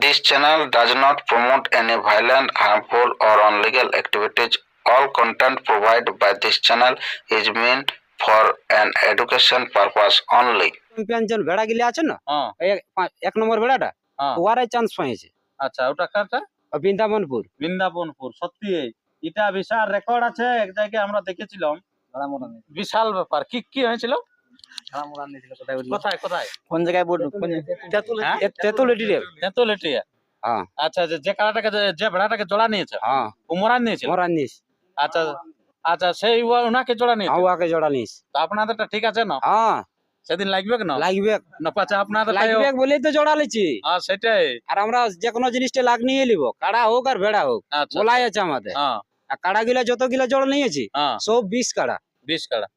This channel does not promote any violent, harmful, or illegal activities. All content provided by this channel is meant for an education purpose only. যে ভেড়া গিলে আছে না হ্যাঁ এক নম্বর ভেড়াটা হ্যাঁ ওয়ারাই চান্স পাইছে আচ্ছা ওটা কাটা বৃন্দাবনপুর বৃন্দাবনপুর সত্যি এটা বিশাল রেকর্ড আছে এক জায়গায় আমরা দেখেছিলাম বিশাল ব্যাপার কি কি হয়েছিল কোথায় কোথায় কোন জায়গায় বলব? তেতুল এটি রে তেঁতুলেটিয়া আচ্ছা যে যে যে- যে ভেড়াটাকে জোড়া নিয়েছে? ও মোরা নিয়েছিল মোরা নিস আচ্ছা আচ্ছা সেই ওনাকে জোড়া নিয়েছে? ওকে জোড়া নিস আপনাদেরটা ঠিক আছে না? হ্যাঁ। সেদিন লাগবে না? লাগবে। না আপনাদের লাগবে বলেই তো জোড়া লিছি। হ্যাঁ সেটাই। আর আমরা যে কোনো জিনিসটা লাগ নিয়ে নিব কাড়া হোক আর ভেড়া হোক। আচ্ছা। বলাই আছে আমাদের। হ্যাঁ। আর কাড়া গিলা যত গিলা জোড়া নিয়েছি হ্যাঁ। সব বিশ কাড়া। বিশ কাড়া।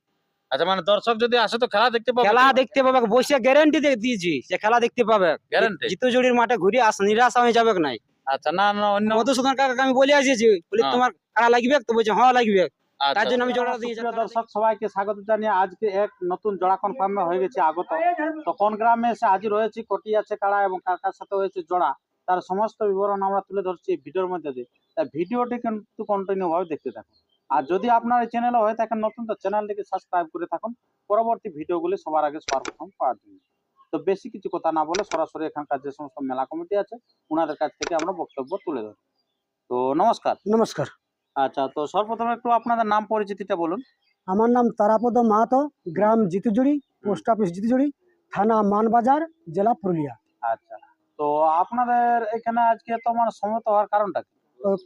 আচ্ছা মানে দর্শক যদি আসে তো খেলা দেখতে পাবে খেলা দেখতে পাবে বসে গ্যারেন্টি দিয়েছি যে খেলা দেখতে পাবে। গ্যারান্টি জিতু জুড়ির মাঠে ঘুরে আস নিরাশা হয়ে যাবে নাই। আচ্ছা না না অন্য মধুসূদন কাকা আমি বলে আসিছি বলি হ্যাঁ। তোমার কাড়া লাগবে? তো বলছে হ্যাঁ লাগবে। আচ্ছা, তার জন্য আমি জোড়া দিয়েছি। দর্শক সবাইকে স্বাগত জানিয়ে আজকে এক নতুন জোড়া কনফার্মে হয়ে গেছে আগত। তো কোন গ্রামে এসে আজ হয়েছি কটি আছে কাড়া এবং কার কার সাথে হয়েছে জোড়া তার সমস্ত বিবরণ আমরা তুলে ধরছি ভিডিওর মধ্যে দিয়ে। তাই ভিডিওটি কিন্তু কন্টিনিউ ভাবে দেখতে থাকুন। আর যদি আপনার এই চ্যানেলে হয়ে থাকেন নতুন তো চ্যানেলটিকে সাবস্ক্রাইব করে থাকুন। পরবর্তী ভিডিওগুলি সবার আগে সবার প্রথম পাওয়ার জন্য। তো বেশি কিছু কথা না বলে সরাসরি এখানকার যে সমস্ত মেলা কমিটি আছে ওনাদের কাছ থেকে আমরা বক্তব্য তুলে ধরি। তো নমস্কার। নমস্কার। আচ্ছা তো সর্বপ্রথমে একটু আপনাদের নাম পরিচিতিটা বলুন। আমার নাম তারাপদ মাহাতো গ্রাম জিতুজুড়ি পোস্ট অফিস জিতুজুড়ি থানা মানবাজার জেলা পুরুলিয়া। আচ্ছা তো আপনাদের এখানে আজকে তোমার সমত হওয়ার কারণটা কি? তো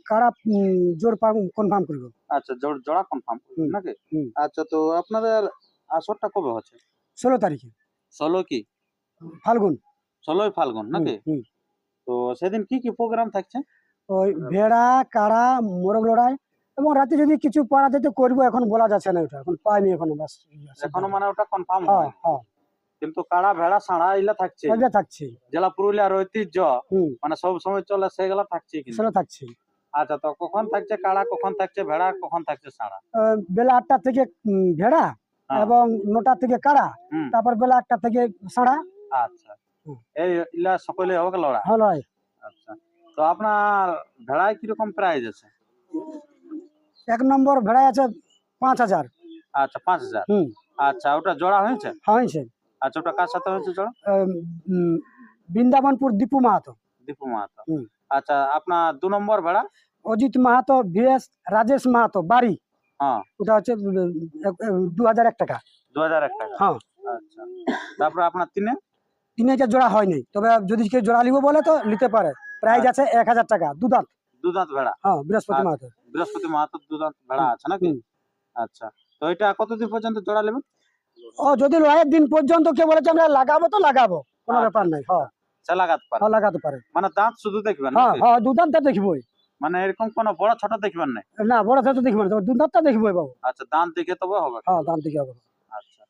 কারা জোর কনফার্ম করব আচ্ছা জোড়- জোড়া কনফার্ম নাকি? আচ্ছা তো আপনাদের আসরটা কবে হচ্ছে? ষোলো তারিখে। ষোলো কি? ফাল্গুন। ষোলোই ফাল্গুন নাকি। তো সেদিন কি কি প্রোগ্রাম থাকছে? ওই ভেড়া কাড়া মোরগ লড়াই এবং রাতে যদি কিছু পারা যেতে করব এখন বলা যাচ্ছে না ওটা এখন পাইনি এখনও বাস। এখনও মানে ওটা কনফার্ম হ্যাঁ হ্যাঁ। কিন্তু কাড়া ভেড়া সাড়া এগুলা থাকছে। থাকছে। জেলা পুরুলিয়ার ঐতিহ্য মানে সব সময় চলে সেগুলা থাকছে কিন্তু। সেটা থাকছে। আচ্ছা তো কখন থাকছে কাড়া কখন থাকছে ভেড়া কখন থাকছে সাড়া? বেলা আটটা থেকে ভেড়া হ্যাঁ। এবং নটা থেকে কাড়া তারপর বেলা আটটা থেকে সাড়া। আচ্ছা। এই ইলা সকলে হোক লড়া? হ্যাঁ লড়াই। আচ্ছা। তো আপনার ভেড়ায় কীরকম প্রাইস আছে? এক নম্বর ভেড়াই আছে পাঁচ হাজার। আচ্ছা পাঁচ হাজার। আচ্ছা ওটা জোড়া হয়েছে? হয়েছে। আচ্ছা ওটা কার সাথে হয়েছে জোড়া? বৃন্দাবনপুর দীপু মাহাতো। দীপু মাহাতো। আচ্ছা আপনার দু নম্বর ভেড়া? অজিত মাহাতো ভিএস রাজেশ মাহাতো বাড়ি। হ্যাঁ। ওটা হচ্ছে দু হাজার এক টাকা। দু হাজার এক টাকা। হ্যাঁ। আচ্ছা। তারপরে আপনার তিনে? তিন হাজার জোড়া হয়নি তবে যদি কেউ জোড়া নিব বলে তো নিতে পারে। প্রাইস আছে এক হাজার টাকা দু দাঁত দু দাঁত ভেড়া। হ্যাঁ বৃহস্পতি আচ্ছা। মাহাতো বৃহস্পতি মাহাতো দু দাঁত ভেড়া আছে নাকি। আচ্ছা। তো এটা কতদিন পর্যন্ত জোড়া নেবেন? ও যদি লয়ের দিন পর্যন্ত কে বলেছে আমরা লাগাবো তো লাগাবো কোনো আচ্ছা। ব্যাপার নাই হ্যাঁ। সে লাগাতে পারে। হ্যাঁ লাগাতে পারে। মানে দাঁত শুধু দেখবেন হ্যাঁ হ্যাঁ দু দাঁতটা দেখবই। মানে এরকম কোনো বড় ছোট দেখবেন না না বড় তো দেখবেন না দাঁতটা দেখবই বাবু আচ্ছা দাঁত দেখে তবে হবে? হ্যাঁ দাঁত দেখে হবে। আচ্ছা।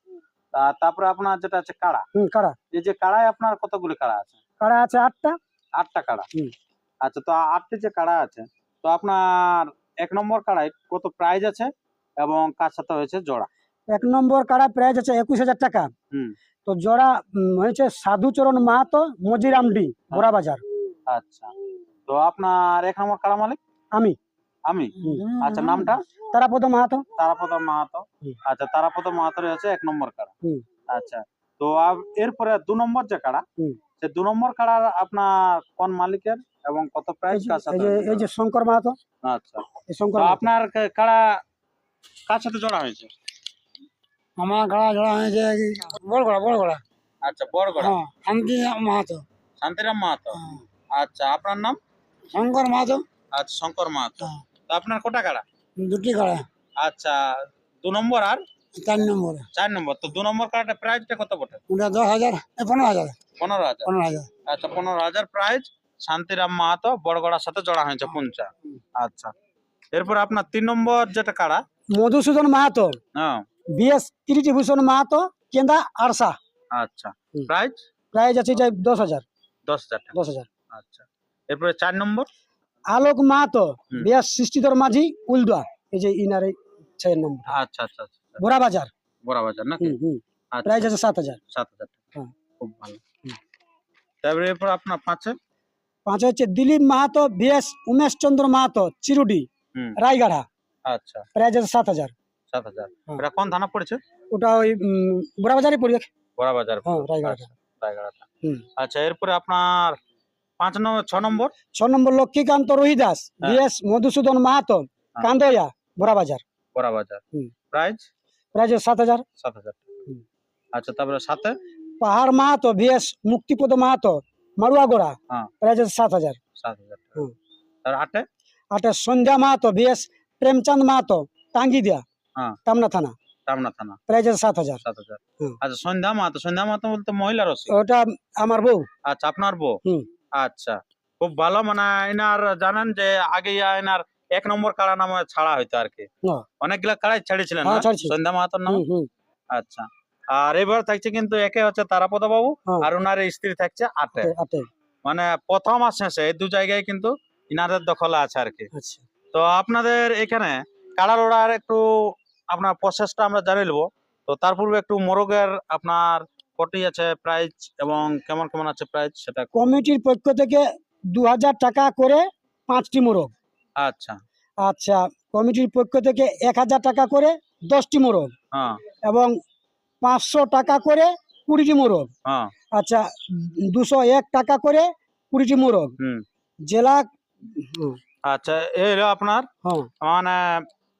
তারপরে আপনার যেটা আছে কাড়া। হুম কাড়া। এই যে কাড়ায় আপনার কতগুলি কাড়া আছে? কাড়া আছে আটটা। আটটা কাড়া। হুম। আচ্ছা তো আটটি যে কাড়া আছে তো আপনার এক নম্বর কাড়ায় কত প্রাইজ আছে এবং কার সাথে হয়েছে জোড়া? এক নম্বর কারা প্রাইস আছে একুশ হাজার টাকা। হুম। তো জোড়া হয়েছে সাধুচরণ মাহাতো মজিরামডি বড়া বাজার আচ্ছা। তো আপনার এক নম্বর কাড়া মালিক? আমি। আমি? আচ্ছা নামটা? তারাপদ মাহাতো। তারাপদ মাহাতো। আচ্ছা তারাপদ মাহাতোর হচ্ছে এক নম্বর কাড়া আচ্ছা তো এরপরে দু নম্বর যে কাড়া সে দু নম্বর কাড়ার আপনার কোন মালিকের এবং কত প্রাইস কার সাথে এই যে শঙ্কর মাহাতো। আচ্ছা শঙ্কর আপনার কা- কাড়া কার সাথে জোড়া হয়েছে? আমার গাড়া জোড়া হয়েছে বড় গড়া বড় গড়া আচ্ছা বড়গড়া। হ্যাঁ শান্তি মাহাতো। শান্তিরাম মাহাতো। আচ্ছা আপনার নাম? শঙ্কর মাহাতো। আচ্ছা শঙ্কর মাহাতো। হ্যাঁ। তো আপনার কোটা কাড়া দুটি গাড়া আচ্ছা দু নম্বর আর? চার নম্বরে। চার নম্বর। তো দু নম্বর কাড়াটা প্রাইসটা কত বটে? ওটা দশ হাজার পনেরো হাজার। পনেরো হাজার। পনেরো হাজার। আচ্ছা পনেরো হাজার প্রাইস শান্তিরাম মাহাতো বড়গড়ার সাথে জড়া হয়েছে পুঞ্চা। আচ্ছা। এরপর আপনার তিন নম্বর যেটা কাড়া মধুসূদন মাহাতো হ্যাঁ। বিএস কিরিটিভূষণ মাহাতো কেন্দা আরসা। আচ্ছা। হুম। প্রাইস প্রাইস আছে দশ হাজার। দশ হাজার দশ হাজার। আচ্ছা। এরপরে চার নম্বর? আলোক মাহাতো। বিএস সৃষ্টিধর মাঝি উলদুয়া এই যে ইনারে ছয় নম্বর। আচ্ছা আচ্ছা আচ্ছা। বোরা বাজার বড় বাজার নাকি? হুম হুম। আচ্ছা প্রাইস আছে সাত হাজার। সাত হাজার হ্যাঁ। খুব ভালো। তারপরে এরপর আপনার পাঁচে? পাঁচ হচ্ছে দিলীপ মাহাতো বিএস উমেশ চন্দ্র মাহাতো চিরুডি। রায়গাড়া। আচ্ছা। প্রাইজ আছে সাত হাজার। সাত হাজার। হ্যাঁ। এটা কোন থানা পড়েছে? ওটা ওই বোরা বুড়াবাজারে পড়বে। বড়া বাজার হ্যাঁ রায়গাড়া আচ্ছা, রায়গড়াটা। হুম। আচ্ছা এরপরে আপনার পাঁচ নম্বর ছ নম্বর? ছ নম্বর লক্ষ্মীকান্ত রোহিদাস হ্যাঁ। বিএস মধুসূদন মাহাতো কান্দয়া বুড়াবাজার। বড়া বাজার হুম। প্রাইস প্রাইজ সাত হাজার। সাত হাজার হুম। আচ্ছা তারপরে সাথে? পাহাড় মাহাতো বিএস মুক্তিপদ মাহাতো মারুয়াগোড়া। হ্যাঁ। প্রাইজ সাত হাজার। সাত হাজার আটে? আটা সন্ধ্যা মাহাতো বিএস প্রেমচাঁদ মাহাতো টাঙ্গিদিয়া হ্যাঁ। টামনা থানা। টামনা থানা। প্রাইজ সাত হাজার। সাত হাজার। আচ্ছা সন্ধ্যা মাহাতো সন্ধ্যা মাহাতো বলতে মহিলা ওটা আমার বউ। আচ্ছা আপনার বউ? হুম। আচ্ছা। খুব ভালো মানে এনার জানেন যে আগে এনার এক নম্বর কাড়া নামে ছাড়া হইতো আর কি। অনেকগুলা কাড়াই ছেড়েছিলেন হ্যাঁ। সন্ধ্যা মাহাতোর নাম? আচ্ছা। আর এবার থাকছে কিন্তু একে হচ্ছে তারাপদ বাবু হ্যাঁ। আর ওনার স্ত্রী থাকছে আটে। মানে প্রথম আর শেষে এই দু জায়গায় কিন্তু ইনাদের দখলে আছে আর কি আচ্ছা। তো আপনাদের এখানে কাড়া লোড়ার একটু আপনার প্রসেসটা আমরা জানি নেব। তো তার পূর্বে একটু মোরগের আপনার কটি আছে প্রাইস এবং কেমন কেমন আছে প্রাইস সেটা কমিটির পক্ষ থেকে দু হাজার টাকা করে পাঁচটি মোরগ। আচ্ছা। আচ্ছা কমিটির পক্ষ থেকে এক হাজার টাকা করে দশটি মোরগ হ্যাঁ। এবং পাঁচশো টাকা করে কুড়িটি মোরগ। হ্যাঁ। আচ্ছা দুশো এক টাকা করে কুড়িটি মোরগ। হুম। জেলা আচ্ছা এই হলো আপনার হ্যাঁ। মানে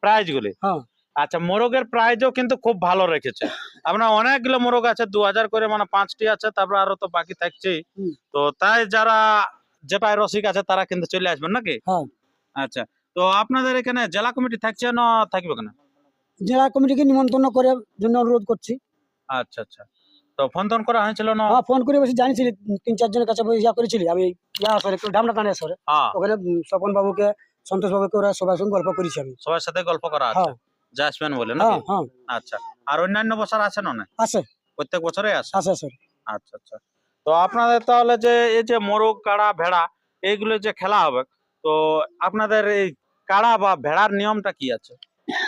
প্রাইজগুলি হ্যাঁ। আচ্ছা মোরগের প্রাইজও কিন্তু খুব ভালো রেখেছে। আপনার অনেকগুলো মোরগ আছে দু হাজার করে মানে পাঁচটি আছে তারপর আরও তো বাকি থাকছেই। তো তাই যারা যেটাই রসিক আছে তারা কিন্তু চলে আসবেন নাকি? হ্যাঁ। আচ্ছা তো আপনাদের এখানে জেলা কমিটি থাকছে না থাকবে কেন জেলা কমিটিকে নিমন্ত্রণ করে জন্য অনুরোধ করছি। আচ্ছা আচ্ছা। তো ফোন টোন করা হয়েছিল না? হ্যাঁ ফোন করে বসে জানিছিলি তিন চারজনের কাছে বসে ইয়া করেছিলি আমি ইয়া আসরে একটু ঢামনা টানে আসরে হ্যাঁ। ওখানে স্বপন বাবুকে সন্তোষ বাবুকে ওরা সবার সঙ্গে গল্প করেছি আমি। সবার সাথে গল্প করা আছে। আসবেন বলে হ্যাঁ নাকি? হ্যাঁ। আচ্ছা আর অন্যান্য বছর আছে না না? আছে। প্রত্যেক বছরে আছে? আছে আছে। আচ্ছা আচ্ছা। তো আপনাদের তাহলে যে এই যে মোরগ কাড়া ভেড়া এইগুলো যে খেলা হবে তো আপনাদের এই কাড়া বা ভেড়ার নিয়মটা কি আছে?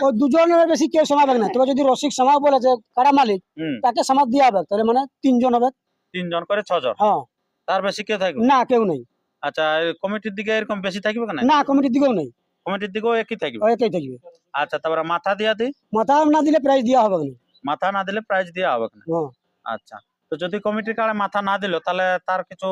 ও দুজনের বেশি কেউ সমাবে না। তবে যদি রসিক সমাজ বলে যে কারা মালিক তাকে সমাজ দেওয়া হবে। তাহলে মানে তিনজন হবে। তিনজন করে ছজন? হ্যাঁ। তার বেশি কেউ থাকবে? না কেউ নেই। আচ্ছা কমিটির দিকে এরকম বেশি থাকবে না কমিটির দিকেও নেই। কমিটির দিকেও একই থাকবে? একাই থাকবে। আচ্ছা তারপরে মাথা দিয়া দিই? মাথা না দিলে প্রাইজ দেওয়া হবে না। মাথা না দিলে প্রাইজ দেওয়া হবে না? হ্যাঁ। আচ্ছা তো যদি কমিটির কাড়ে মাথা না দিল তাহলে তার কিছু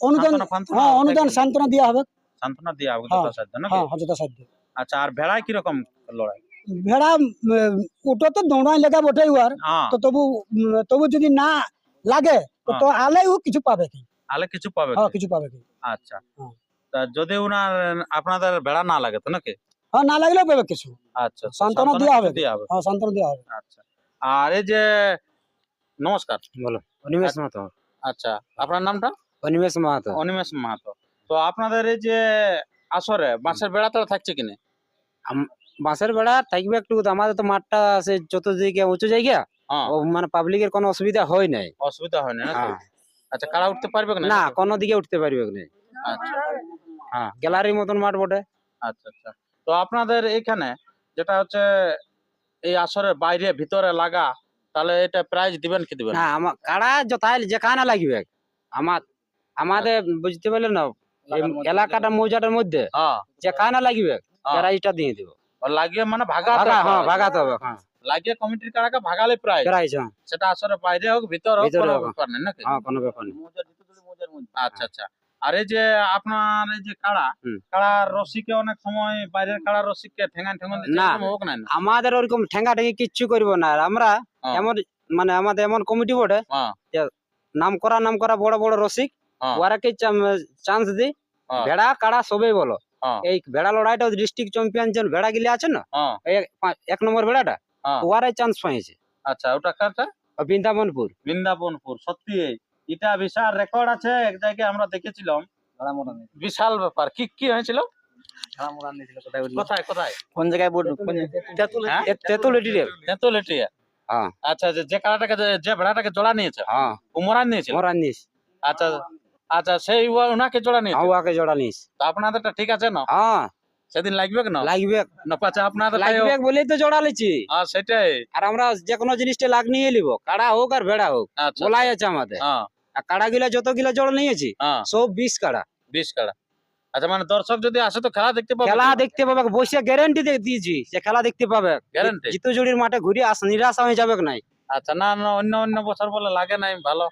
অনুদান হ্যাঁ অনুদান থাকবে? সান্ত্বনা দেওয়া হবে। সান্ত্বনা দেওয়া হবে হ্যাঁ, যথাসাধ্য নাকি? হ্যাঁ হজরত সাধ্য আচ্ছা আর ভেড়ায় কীরকম লড়াই? ভেড়া উম, ওটা তো দৌড়াই লেখা বটে উয়ার হ্যাঁ। তো তবু তবু যদি না লাগে তো। আলেও কিছু পাবে কি? আলে কিছু পাবে হ্যাঁ কিছু পাবে কি? আচ্ছা। তা যদি উনার আপনাদের ভেড়া না লাগে তো নাকি? হ্যাঁ না লাগলেও পাবে কিছু। আচ্ছা সান্ত্বনা দেওয়া হবে। দেওয়া হবে। হ্যাঁ সান্ত্বনা দেওয়া হবে। আচ্ছা আর এই যে নমস্কার। বলো অনিমেষ মাহাতো। আচ্ছা আপনার নামটা? অনিমেষ মাহাতো। অনিমেষ মাহাতো। তো আপনাদের এই যে আসরে বাঁশের বেড়া তো থাকছে কিনা? বাঁশের বেড়া থাকবে একটু আমাদের তো মাঠটা আছে চতুর্দিকে উঁচু জায়গা হ্যাঁ। মানে পাবলিকের কোনো অসুবিধা হয় নাই। অসুবিধা হয় না নাকি? হ্যাঁ। আচ্ছা কারা উঠতে পারবে না? না কোনো দিকে উঠতে পারবে না আচ্ছা। হ্যাঁ। গ্যালারির মতন মাঠ বটে। আচ্ছা আচ্ছা। তো আপনাদের এখানে যেটা হচ্ছে এই আসরের বাইরে ভিতরে লাগা তাহলে এটা প্রাইজ দিবেন কি দিবেন? না আমার কাড়া যথাই যেখানে লাগবে। আমার আমাদের বুঝতে পারলেন না এলাকাটা মৌজাটার মধ্যে। হ্যাঁ। যেখানে লাগবে হ্যাঁ। প্রাইজটা দিয়ে দিব। লাগিয়ে মানে ভাগা ভাগা হ্যাঁ ভাগাতে হবে হ্যাঁ। লাগিয়ে কমিটির কারাকে ভাগালে প্রাইজ হ্যাঁ। সেটা আসরে বাইরে হোক ভিতরে হোক কোনো ব্যাপার নেই নাকি? হ্যাঁ কোনো ব্যাপার নেই। আচ্ছা আচ্ছা। আর এই যে আপনার এই যে কাড়া। কাড়ার রসিকে অনেক সময় বাইরের কাড়ার রসিককে ঠেঙ্গান ঠেঙ্গান দিচ্ছে না। হোক না? আমাদের ওরকম ঠেঙ্গা ঠেঙ্গি কিচ্ছু করব না আর আমরা। এমন মানে আমাদের এমন কমিটি হ্যাঁ নাম করা নাম করা বড় বড় রসিক। ওরাকে চান্স দি। ভেড়া কাড়া সবই বলো। এই ভেড়া লড়াইটা ডিস্ট্রিক্ট চ্যাম্পিয়ন যে ভেড়া গিলে আছে না এক নম্বর ভেড়াটা। ওরাই চান্স পাইছে আচ্ছা ওটা কারটা বৃন্দাবনপুর বৃন্দাবনপুর সত্যি এটা বিশাল রেকর্ড আছে এক জায়গায় আমরা দেখেছিলাম। বিশাল ব্যাপার। কি কি হয়েছিল? কোথায় কোথায় কোন জায়গায় হ্যাঁ? তেঁতুলেটিয়া হ্যাঁ। আচ্ছা যে যে কাড়াটাকে যে- যে ভেড়াটাকে জোড়া নিয়েছে? হ্যাঁ। ও মরান আচ্ছা আচ্ছা সেই ওনাকে জোড়া নিয়েছে? ওকে জোড়া নিস তো আপনাদেরটা ঠিক আছে না? হ্যাঁ। সেদিন লাগবে কেন লাগবে। না আপনাদের লাগবে বলেই তো জোড়া লিছি। হ্যাঁ সেটাই। আর আমরা যে কোনো জিনিসটা লাগ নিয়ে নিব। কাড়া হোক আর ভেড়া হোক। আচ্ছা বলাই আছে আমাদের। হ্যাঁ। আর কাড়া গিলা যত গিলা জোড়া নিয়েছি হ্যাঁ। সব বিশ কাড়া। বিশ কাড়া। আচ্ছা মানে দর্শক যদি আসে তো খেলা দেখতে পাবে খেলা দেখতে পাবে বসে গ্যারেন্টি দিয়েছি যে খেলা দেখতে পাবে। গ্যারান্টি জিতু জুড়ির মাঠে ঘুরে আস নিরাশা হয়ে যাবে নাই? আচ্ছা না না অন্য অন্য বছর বলে লাগে নাই ভালো।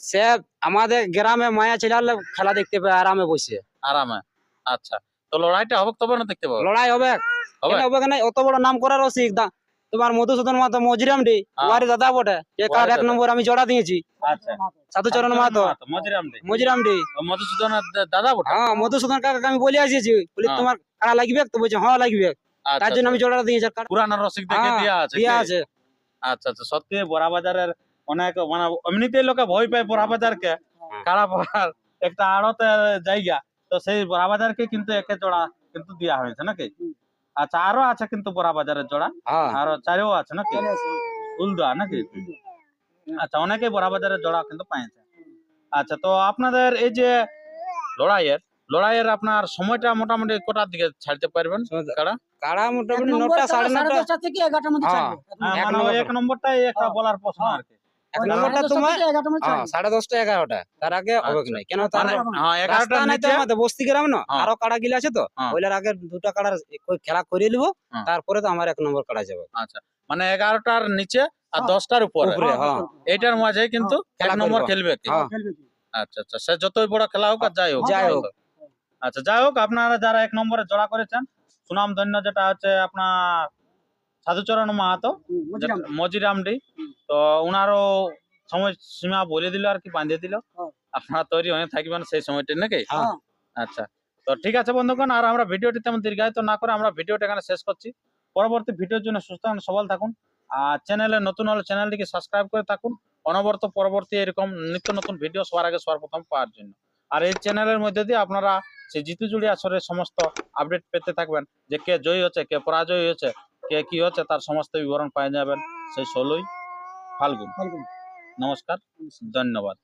সে আমাদের গ্রামে মায়া ছেলে খেলা দেখতে পাবে আরামে বসে। আরামে আচ্ছা। তো লড়াইটা হবে তবে না দেখতে পাবে? লড়াই হবে। হবে? না অত বড় নাম করার রসিক দা- তোমার মধুসূদন মাতো মজরিয়াম ডি তোমারই দাদা বটে। কার এক নম্বর আমি জোড়া দিয়েছি। আচ্ছা। সাধুচরণ মাতো মজিরাম দে মজরিয়াম ডি। মধুসূদনের দা- দাদা বটে? হ্যাঁ মধুসূদন কাকাকে আমি বলে আসিছি বলি হ্যাঁ। তোমার কারা লাগবে? তো বলছে হ্যাঁ লাগবে। আচ্ছা তার জন্য আমি জোড়াটা দিয়েছি পুরানো রসিক দেখে হ্যাঁ, দিয়া আছে দিয়া আছে। আচ্ছা আচ্ছা সত্যি বড়া বাজারের অনেক মানে এমনিতেই লোকে ভয় পায় বড়া বাজারকে। কারা পড়ার একটা আড়তে জায়গা। তো সেই বড়া বাজারকে কিন্তু একে জোড়া কিন্তু দেওয়া হয়েছে নাকি? আচ্ছা আরও আছে কিন্তু বড়া বাজারের জোড়া। হ্যাঁ। আরও চারেও আছে নাকি? উলদা নাকি? আচ্ছা অনেকেই বড়া বাজারের জোড়া কিন্তু পাইছে। আচ্ছা তো আপনাদের এই যে লড়াইয়ের লড়াইয়ের আপনার সময়টা মোটামুটি কোটার দিকে ছাড়তে পারবেন? কারা? এক মোটামুটি নটা সাড়ে নটা? থেকে এগারোটার মধ্যে হ্যাঁ। ছাড়বে। হ্যাঁ, এক মানে এক নম্বরটাই একটা হ্যাঁ। বলার প্রশ্ন আর কি। নম্বরটা তোমার হ্যাঁ ছাড়বে। সাড়ে দশটা এগারোটা তার আগে হবে আচ্ছা। নাই কেন তার মানে তার- রাস্তা এগারোটার নাই তো আমাদের বস্তি গ্রাম না হ্যাঁ। আরও কাড়া গিলা আছে তো হ্যাঁ। ওইলার আগে দুটা কাড়ার খেলা নিবো হ্যাঁ। তারপরে তো আমার এক নম্বর কাড়া যাবে মানে এগারোটার নিচে আর। দশটার উপরে এইটার মাঝে কিন্তু এক নম্বর খেলবে? আচ্ছা আচ্ছা সে যতই বড় খেলা হোক আর যাই হোক যাই হোক। আচ্ছা যাই হোক আপনারা যারা এক নম্বরে জোড়া করেছেন সুনাম ধন্য যেটা হচ্ছে আপনার সাধুচরণ মাহাতো। মজিরামডি তো উনারও সময় সীমা বলে দিল আর কি বাঁধিয়ে দিল। হ্যাঁ। আপনারা তৈরি হয়ে থাকবেন সেই সময়টা নাকি? হ্যাঁ। আচ্ছা। তো ঠিক আছে বন্ধুগণ আর আমরা ভিডিওটি তেমন দীর্ঘায়িত না করে আমরা ভিডিওটা এখানে শেষ করছি। পরবর্তী ভিডিওর জন্য সুস্থ থাকুন সবল থাকুন। আর চ্যানেলে নতুন হলে চ্যানেলটিকে সাবস্ক্রাইব করে থাকুন। অনবরত পরবর্তী এরকম নিত্য নতুন ভিডিও সবার আগে সবার প্রথম পাওয়ার জন্য। আর এই চ্যানেলের মধ্যে দিয়ে আপনারা সেই জিতু জুড়ি আসরের সমস্ত আপডেট পেতে থাকবেন যে কে জয়ী হচ্ছে কে পরাজয় হচ্ছে কে কি হচ্ছে তার সমস্ত বিবরণ পাওয়া যাবেন সেই ষোলোই ফাল্গুন। ফাল্গুন। নমস্কার ধন্যবাদ।